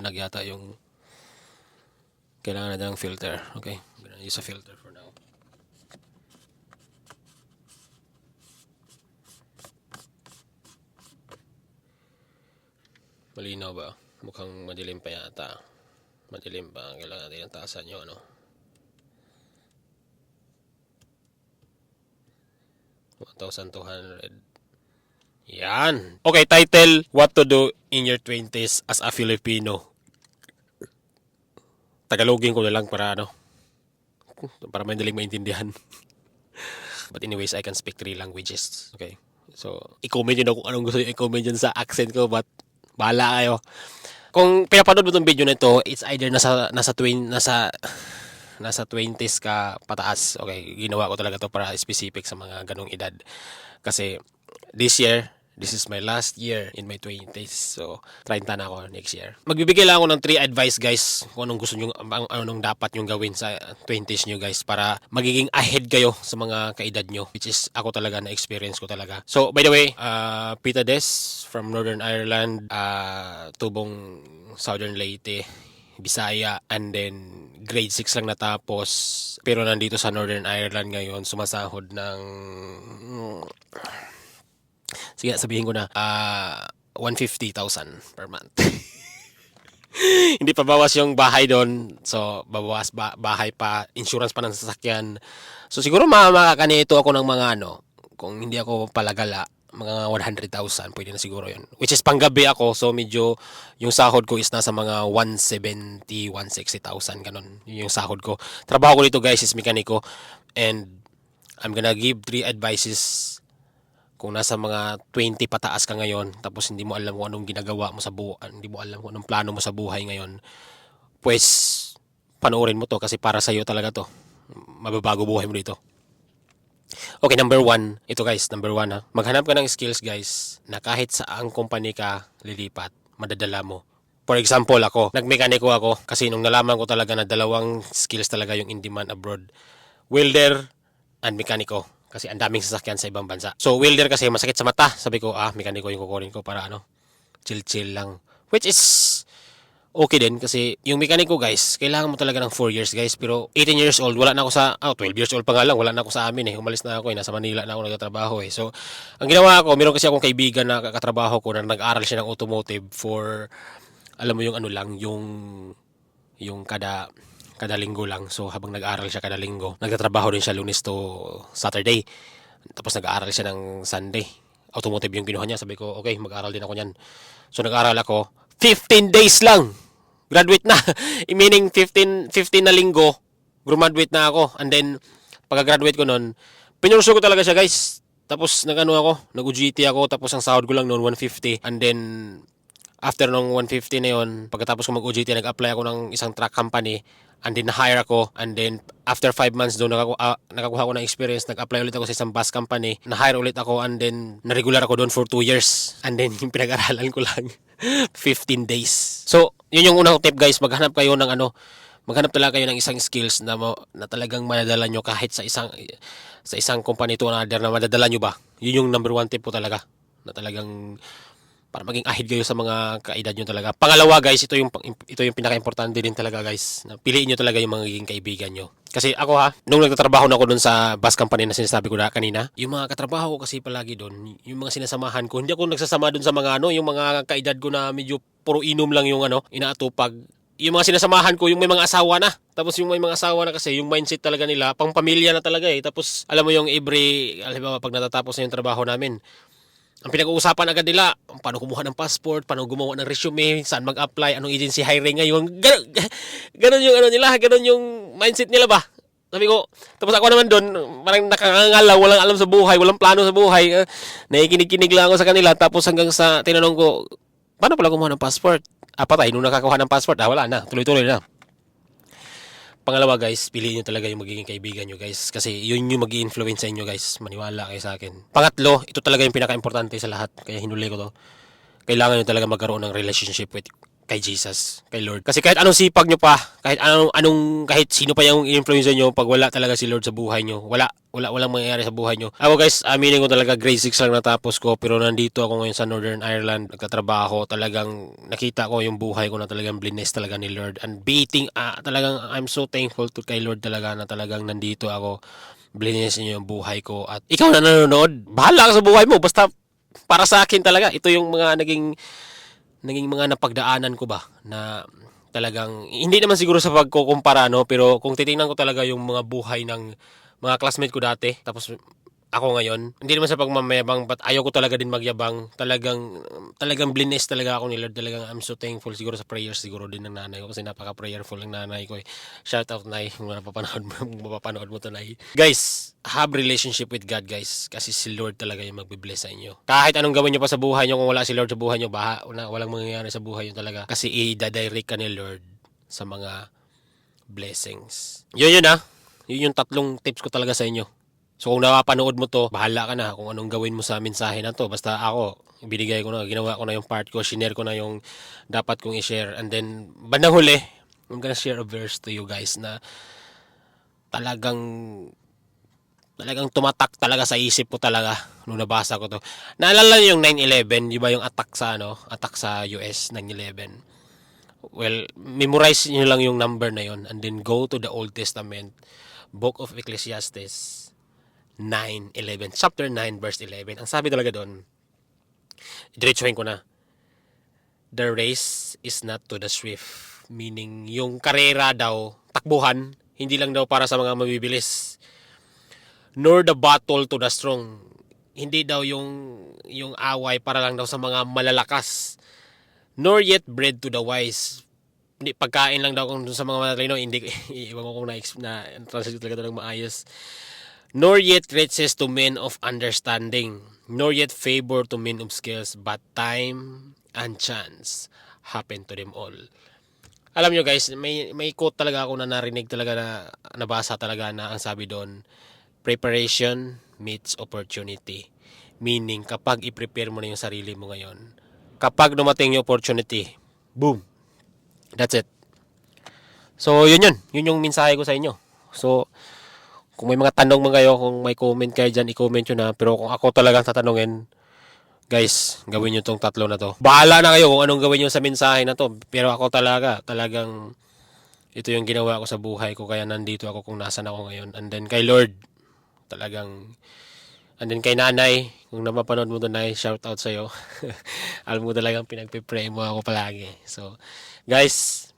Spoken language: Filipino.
maliwanag yata yung kailangan na ng filter. Okay, I'm gonna use a filter for now. Malinaw ba? Mukhang madilim pa yata. Madilim pa. Kailangan natin ang taasan nyo, ano? One thousand two hundred. Yan. Okay, title, What to do in your 20s as a Filipino. Tagalogin ko na lang para ano, para madaling maintindihan. But anyways, I can speak three languages. Okay. So, i-comment nyo na kung anong gusto nyo i-comment dyan sa accent ko, but bahala kayo. Kung pinapanood mo itong video na ito, it's either nasa, nasa, twin, nasa, nasa 20s ka pataas. Okay, ginawa ko talaga to para specific sa mga ganong edad. Kasi this year, this is my last year in my 20s. So, 30 na ako next year. Magbibigay lang ako ng 3 advice guys kung anong gusto nyo, anong dapat nyo gawin sa 20s nyo guys para magiging ahead kayo sa mga kaedad nyo. Which is ako talaga na experience ko talaga. So, by the way, uh, Pita Des from Northern Ireland, uh, tubong Southern Leyte, Bisaya, and then grade 6 lang natapos. Pero nandito sa Northern Ireland ngayon, sumasahod ng... Sige, sabihin ko na, ah 150,000 per month. Hindi pa bawas yung bahay doon. So, babawas ba- bahay pa, insurance pa ng sasakyan. So, siguro ma- makakanito ako ng mga ano, kung hindi ako palagala, mga 100,000, pwede na siguro yun. Which is panggabi ako, so medyo yung sahod ko is nasa mga 170, 160,000, ganun. Yun yung sahod ko. Trabaho ko dito guys is mekaniko and I'm gonna give three advices kung nasa mga 20 pataas ka ngayon tapos hindi mo alam kung anong ginagawa mo sa buhay, hindi mo alam kung anong plano mo sa buhay ngayon, pues panoorin mo to kasi para sa iyo talaga to. Mababago buhay mo dito. Okay, number one. Ito guys, number one ha. Maghanap ka ng skills guys na kahit saang company ka lilipat, madadala mo. For example, ako, nagmekaniko ako kasi nung nalaman ko talaga na dalawang skills talaga yung in demand abroad. Welder and mekaniko. Kasi ang daming sasakyan sa ibang bansa. So, welder kasi masakit sa mata. Sabi ko, ah, mekaniko yung kukunin ko para ano, chill-chill lang. Which is okay din kasi yung mekaniko guys, kailangan mo talaga ng 4 years guys. Pero 18 years old, wala na ako sa, oh, 12 years old pa nga lang, wala na ako sa amin eh. Umalis na ako eh, nasa Manila na ako nagtatrabaho eh. So, ang ginawa ko, meron kasi akong kaibigan na katrabaho ko na nag-aral siya ng automotive for, alam mo yung ano lang, yung, yung kada, kada linggo lang. So, habang nag-aral siya kada linggo, nagtatrabaho din siya lunes to Saturday. Tapos nag-aaral siya ng Sunday. Automotive yung kinuha niya. Sabi ko, okay, mag-aral din ako niyan. So, nag-aral ako. 15 days lang. Graduate na. Meaning, 15, 15 na linggo, graduate na ako. And then, pagka-graduate ko nun, pinurso ko talaga siya, guys. Tapos, nag-ano ako, nag-UGT ako, tapos ang sahod ko lang noon, 150. And then, after nung 150 na yun, pagkatapos ko mag-UGT, nag-apply ako ng isang truck company. And then, na-hire ako. And then, after 5 months doon, nakaku- ah, nakakuha ko ng experience. Nag-apply ulit ako sa isang bus company. Na-hire ulit ako. And then, na-regular ako doon for 2 years. And then, yung pinag-aralan ko lang, 15 days. So, yun yung unang tip guys. Maghanap kayo ng ano, maghanap talaga kayo ng isang skills na, mo, na talagang madadala nyo kahit sa isang sa isang company to another na madadala nyo ba. Yun yung number one tip po talaga. Na talagang para maging ahid kayo sa mga kaedad nyo talaga. Pangalawa guys, ito yung ito yung pinaka-importante din talaga guys. Na piliin nyo talaga yung mga magiging kaibigan nyo. Kasi ako ha, nung nagtatrabaho na ako doon sa bus company na sinasabi ko na kanina, yung mga katrabaho ko kasi palagi doon, yung mga sinasamahan ko, hindi ako nagsasama doon sa mga ano, yung mga kaedad ko na medyo puro inom lang yung ano, inaatupag. Yung mga sinasamahan ko, yung may mga asawa na. Tapos yung may mga asawa na kasi, yung mindset talaga nila, pang pamilya na talaga eh. Tapos alam mo yung every, alam mo, pag natatapos na yung trabaho namin, ang pinag-uusapan agad nila, paano kumuha ng passport, paano gumawa ng resume, saan mag-apply, anong agency hiring ngayon. Ganon, ganon yung ano nila, ganon yung mindset nila ba? Sabi ko, tapos ako naman doon, parang nakakangalaw, walang alam sa buhay, walang plano sa buhay. Uh, nakikinig-kinig lang ako sa kanila, tapos hanggang sa tinanong ko, paano pala kumuha ng passport? Ah, patay, nung nakakuha ng passport, ah, wala na, tuloy-tuloy na. Pangalawa guys, piliin nyo talaga yung magiging kaibigan nyo guys. Kasi yun yung mag influence sa inyo guys. Maniwala kayo sa akin. Pangatlo, ito talaga yung pinaka-importante sa lahat. Kaya hinuli ko to. Kailangan nyo talaga magkaroon ng relationship with kay Jesus, kay Lord. Kasi kahit anong sipag nyo pa, kahit anong, anong kahit sino pa yung influence nyo, pag wala talaga si Lord sa buhay nyo, wala, wala, walang mangyayari sa buhay nyo. Ako guys, aminin ko talaga, grade 6 lang natapos ko, pero nandito ako ngayon sa Northern Ireland, nagtatrabaho, talagang nakita ko yung buhay ko na talagang blines talaga ni Lord. And beating, ah, talagang I'm so thankful to kay Lord talaga na talagang nandito ako, blines niyo yung buhay ko. At ikaw na nanonood, bahala ka sa buhay mo, basta para sa akin talaga, ito yung mga naging naging mga napagdaanan ko ba na talagang hindi naman siguro sa pagkukumpara no? Pero kung titingnan ko talaga yung mga buhay ng mga classmate ko dati tapos ako ngayon hindi naman sa pagmamayabang but ayaw ko talaga din magyabang. Talagang talagang blines talaga ako ni Lord. Talagang I'm so thankful siguro sa prayers siguro din ng nanay ko kasi napaka prayerful ng nanay ko eh. shout out nay. Kung napapanood mo mapapanood mo to nay. Guys have relationship with God guys kasi si Lord talaga yung magbibless sa inyo. Kahit anong gawin nyo pa sa buhay nyo kung wala si Lord sa buhay nyo baha wala, walang mangyayari sa buhay nyo talaga. Kasi i-direct ka ni Lord sa mga blessings. Yun yun ah. Yun yung tatlong tips ko talaga sa inyo So kung napapanood mo to, bahala ka na kung anong gawin mo sa mensahe na to. Basta ako, binigay ko na, ginawa ko na yung part ko, shinare ko na yung dapat kong i-share. And then, bandang huli, I'm gonna share a verse to you guys na talagang talagang tumatak talaga sa isip ko talaga nung nabasa ko to. Naalala niyo yung 9/11, di ba yung attack sa ano, attack sa US 9/11. Well, memorize niyo lang yung number na yon and then go to the Old Testament, Book of Ecclesiastes 9:11, chapter 9 verse 11. Ang sabi talaga doon, diretsuhin ko na. The race is not to the swift, meaning yung karera daw, takbuhan, hindi lang daw para sa mga mabibilis. Nor the battle to the strong. Hindi daw yung yung away para lang daw sa mga malalakas. Nor yet bread to the wise. Hindi pagkain lang daw kung sa mga matalino, hindi iwan ko kung na, na translate talaga talagang maayos nor yet riches to men of understanding, nor yet favor to men of skills, but time and chance happen to them all. Alam nyo guys, may, may quote talaga ako na narinig talaga na nabasa talaga na ang sabi doon, preparation meets opportunity. Meaning, kapag i-prepare mo na yung sarili mo ngayon, kapag dumating yung opportunity, boom, that's it. So, yun yun. Yun yung mensahe ko sa inyo. So, kung may mga tanong man kayo, kung may comment kayo dyan, i-comment nyo na. Pero kung ako talagang tatanungin, guys, gawin nyo tong tatlo na to. Bahala na kayo kung anong gawin nyo sa mensahe na to. Pero ako talaga, talagang ito yung ginawa ko sa buhay ko. Kaya nandito ako kung nasan ako ngayon. And then kay Lord, talagang And then kay nanay, kung napapanood mo to nay, shout out sa'yo. Alam mo talagang pinagpipray mo ako palagi. So, guys,